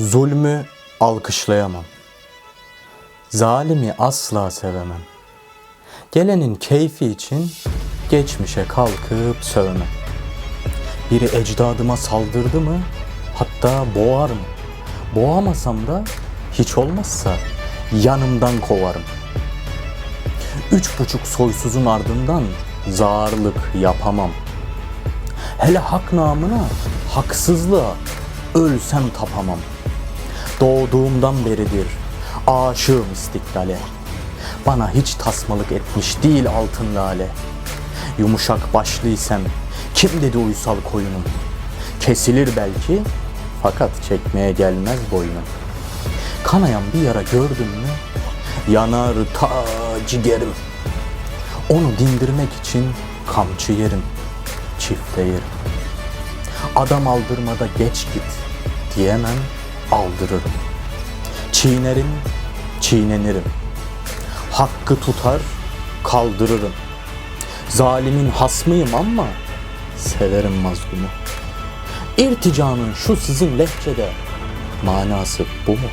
Zulmü alkışlayamam. Zalimi asla sevemem. Gelenin keyfi için geçmişe kalkıp sövmem. Biri ecdadıma saldırdı mı hatta boğarım. Boğamasam da hiç olmazsa yanımdan kovarım. Üç buçuk soysuzun ardından zarlık yapamam. Hele hak namına haksızlığa ölsem tapamam. Doğduğumdan beridir aşığım istiklale. Bana hiç tasmalık etmiş değil altın lale. Yumuşak başlıysam kim dedi uysal koyunum? Kesilir belki fakat çekmeye gelmez boynum. Kanayan bir yara gördüm mü yanar ta ciğerim. Onu dindirmek için kamçı yerim, çifte yerim. Adam aldırmada geç git diyemem aldırırım. Çiğnerim, çiğnenirim. Hakkı tutar, kaldırırım. Zalimin hasmıyım ama severim mazlumu. İrticanın şu sizin lehçede manası bu mu?